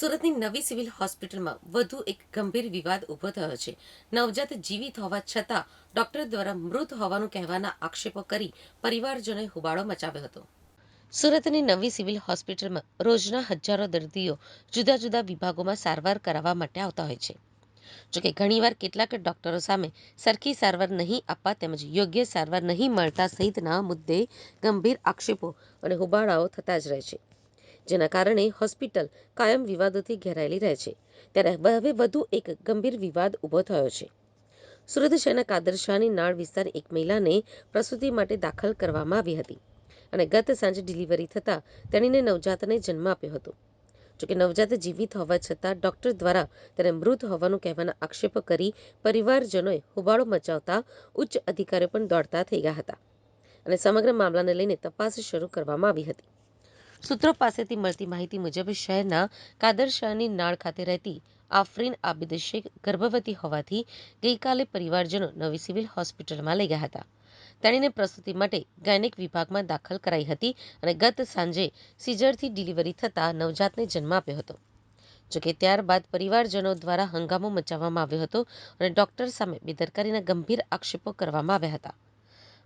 સુરતની નવી સિવિલ હોસ્પિટલમાં વધુ એક ગંભીર વિવાદ ઊભો થયો છે. નવજાત જીવિત હોવા છતાં ડોક્ટર દ્વારા મૃત હોવાનું કહેવાના આક્ષેપો કરી પરિવારજનોએ હોબાળો મચાવ્યો હતો. સુરતની નવી સિવિલ હોસ્પિટલમાં રોજના હજારો દર્દીઓ જુદા જુદા વિભાગોમાં સારવાર કરાવવા માટે આવતા હોય છે. જોકે ઘણીવાર કેટલાક ડોક્ટરો સામે સરખી સારવાર નહીં આપવા તેમજ યોગ્ય સારવાર નહીં મળતા સહિતના મુદ્દે ગંભીર આક્ષેપો અને હોબાળાઓ થતા જ રહે છે. જેના કારણે હોસ્પિટલ કાયમ વિવાદોથી ઘેરાયેલી રહે છે. ત્યારે હવે વધુ એક ગંભીર વિવાદ ઊભો થયો છે. સુરત શહેરના કાદરશાહની નાળ વિસ્તાર એક મહિલાને પ્રસૂતિ માટે દાખલ કરવામાં આવી હતી અને ગત સાંજે ડિલિવરી થતાં તેણીને નવજાતને જન્મ આપ્યો હતો. જોકે નવજાત જીવિત હોવા છતાં ડોક્ટર દ્વારા તેને મૃત હોવાનું કહેવાના આક્ષેપો કરી પરિવારજનોએ હોબાળો મચાવતા ઉચ્ચ અધિકારીઓ પણ દોડતા થઈ ગયા હતા અને સમગ્ર મામલાને લઈને તપાસ શરૂ કરવામાં આવી હતી. સૂત્રો પાસેથી મળતી માહિતી મુજબ શહેરના કાદરશાહની નાળ ખાતે રહેતી આફરીન આબિદ શેખ ગર્ભવતી હોવાથી ગઈકાલે પરિવારજનો નવી સિવિલ હોસ્પિટલમાં લઈ ગયા હતા. તેણીને પ્રસૂતિ માટે ગાયનેક વિભાગમાં દાખલ કરાઈ હતી અને ગત સાંજે સીઝરથી ડિલિવરી થતાં નવજાતને જન્મ આપ્યો હતો. જોકે ત્યારબાદ પરિવારજનો દ્વારા હંગામો મચાવવામાં આવ્યો હતો અને ડોક્ટર સામે બેદરકારીના ગંભીર આક્ષેપો કરવામાં આવ્યા હતા.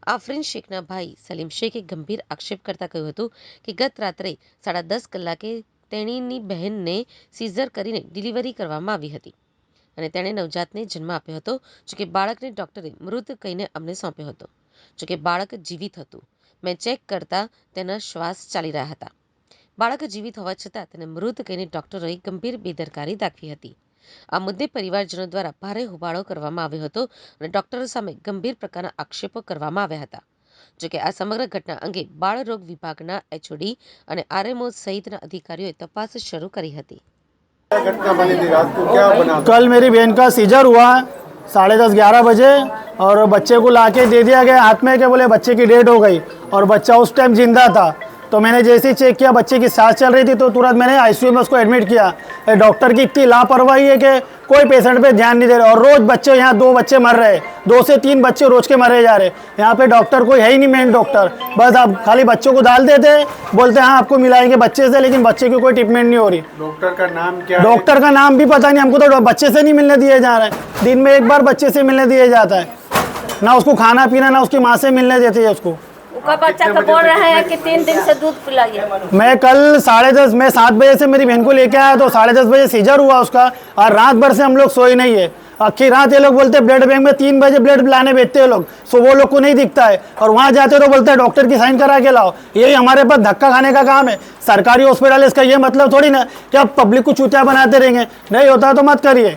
આફરીન શેખના ભાઈ સલીમ શેખે ગંભીર આક્ષેપ કરતા કહ્યું હતું કે ગત રાત્રે સાડા દસ કલાકે તેણીની બહેનને સીઝર કરીને ડિલિવરી કરવામાં આવી હતી. અને તેણે નવજાતને જન્મ આપ્યો હતો જોકે બાળકને ડૉક્ટરે મૃત કહીને અમને સોંપ્યો હતો. જોકે બાળક જીવિત હતું. મેં ચેક કરતા તેના શ્વાસ ચાલી રહ્યા હતા. બાળક જીવિત હોવા છતાં તેને મૃત કહીને ડૉક્ટરોએ ગંભીર બેદરકારી દાખવી હતી. આ મુદ્દે પરિવારજનો દ્વારા ભારે હોબાળો કરવામાં આવ્યો હતો અને ડોક્ટરો સામે ગંભીર પ્રકારના આક્ષેપો કરવામાં આવ્યા હતા જોકે આ સમગ્ર ઘટના અંગે બાળરોગ વિભાગના એચઓડી અને આરએમઓ સહિતના અધિકારીઓએ તપાસ શરૂ કરી હતી घटना बनी थी रात को क्या बना था? कल मेरी बहन का सीजर हुआ साढ़े दस ग्यारह बजे और बच्चे को लाके दे दिया गया हाथ में के बोले बच्चे की डेट हो गई और बच्चा उस टाइम जिंदा था तो मैंने जैसे ही चेक किया बच्चे की सांस चल रही थी तो तुरंत मैंने आईसीयू में उसको एडमिट किया। डॉक्टर की इतनी लापरवाही है कि कोई पेशेंट पे ध्यान नहीं दे रहे। और रोज बच्चे यहाँ दो बच्चे मर रहे दो से तीन बच्चे रोज के मरे जा रहे यहाँ पे डॉक्टर कोई है ही नहीं मेन डॉक्टर बस आप खाली बच्चों को डाल देते बोलते हैं हाँ आपको मिलाएँगे बच्चे से लेकिन बच्चे की कोई ट्रीटमेंट नहीं हो रही। डॉक्टर का नाम क्या डॉक्टर का नाम भी पता नहीं हमको तो बच्चे से नहीं मिलने दिए जा रहे हैं। दिन में एक बार बच्चे से मिलने दिया जाता है। ना उसको खाना पीना ना उसकी माँ से मिलने देते हैं उसको। उसका बच्चा को बोल रहे हैं कि तीन दिन से दूध पिलाइए। मैं कल साढ़े दस, मैं सात बजे से मेरी बहन को लेके आया तो साढ़े दस बजे सीजर हुआ उसका और रात भर से हम लोग सोए नहीं है। आखिर रात ये लोग बोलते हैं ब्लड बैंक में तीन बजे ब्लड लाने भेजते हैं लोग। सो वो लोग को नहीं दिखता है। और वहाँ जाते तो बोलते हैं डॉक्टर की साइन करा के लाओ। यही हमारे पास धक्का खाने का काम है। सरकारी हॉस्पिटल इसका ये मतलब थोड़ी ना कि आप पब्लिक को चूतिया बनाते रहेंगे। नहीं होता तो मत करिए।